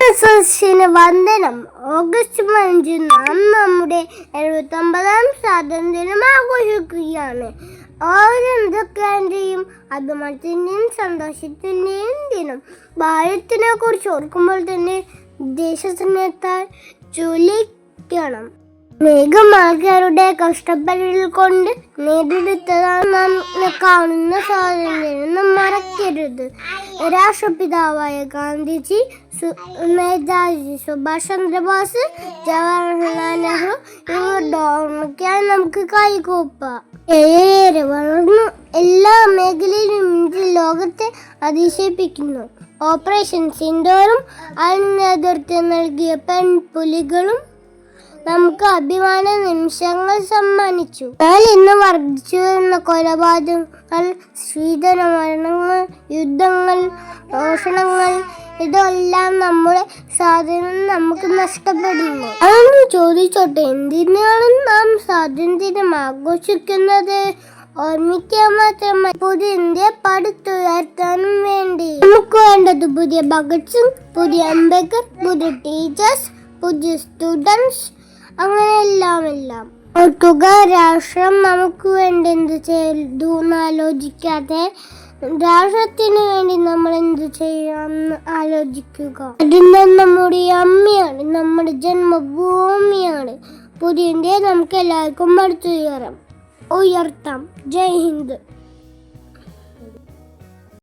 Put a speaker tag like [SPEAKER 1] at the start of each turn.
[SPEAKER 1] സദസ്സിന് വന്ദനം. ഓഗസ്റ്റ് പതിനഞ്ച് നാം നമ്മുടെ എഴുപത്തൊമ്പതാം സ്വാതന്ത്ര്യം ആഘോഷിക്കുകയാണ്. ഓരോ അഭിമാനത്തിന്റെയും സന്തോഷത്തിന്റെയും ദിനം. ഭാരതത്തിനെ കുറിച്ച് ഓർക്കുമ്പോൾ തന്നെ ദേശസ്നേഹത്താൽ ജ്വലിക്കണം. അനേകം ആൾക്കാരുടെ കഷ്ടപ്പെടൽ കൊണ്ട് നേടിയെടുത്തതാണ് നാം കാണുന്ന സ്വാതന്ത്ര്യം മറക്കരുത്. രാഷ്ട്രപിതാവായ ഗാന്ധിജി നേതാജി സുഭാഷ് ചന്ദ്രബോസ് ജവഹർലാൽ നെഹ്റു ഇവരുടെ ഓർമ്മയ്ക്കായി നമുക്ക് കൈകോപ്പാം. ഏറെ വളർന്നു എല്ലാ മേഖലയിലും ഇന്ത്യ ലോകത്തെ അതിശയിപ്പിക്കുന്നു. ഓപ്പറേഷൻ സിൻഡോറും അതിന് നേതൃത്വം നൽകിയ പെൺപുലികളും നമുക്ക് അഭിമാന നിമിഷങ്ങൾ സമ്മാനിച്ചു. എന്നാൽ ഇന്ന് വർദ്ധിച്ചു വരുന്ന കൊലപാതകങ്ങൾ ശീതന മരണങ്ങൾ യുദ്ധങ്ങൾ മോഷണങ്ങൾ ഇതെല്ലാം നമ്മുടെ സ്വാതന്ത്ര്യം നമുക്ക് നഷ്ടപ്പെടുന്നു. അതൊന്ന് ചോദിച്ചോട്ടെ എന്തിനാണ് നാം സ്വാതന്ത്ര്യം ആഘോഷിക്കുന്നത്? ഓർമ്മിക്കാൻ മാത്രമായി പുതിയ ഇന്ത്യ പടുത്തുയർത്താനും വേണ്ടി. നമുക്ക് വേണ്ടത് പുതിയ ഭഗത് സിംഗ് പുതിയ അംബേദ്കർ പുതിയ ടീച്ചേഴ്സ് പുതിയ സ്റ്റുഡൻസ് അങ്ങനെ എല്ലാം. എല്ലാം ഓർക്കുക രാഷ്ട്രം നമുക്ക് വേണ്ടി എന്ത് ചെയ്തു ആലോചിക്കാതെ രാഷ്ട്രത്തിന് വേണ്ടി നമ്മൾ എന്ത് ചെയ്യാമെന്ന് ആലോചിക്കുക. അതിന്റെ നമ്മുടെ അമ്മയാണ് നമ്മുടെ ജന്മഭൂമിയാണ്. പുതിയ ഇന്ത്യ നമുക്ക് എല്ലാവർക്കും അടുത്തുയരാം ഉയർത്താം. ജയ് ഹിന്ദ്.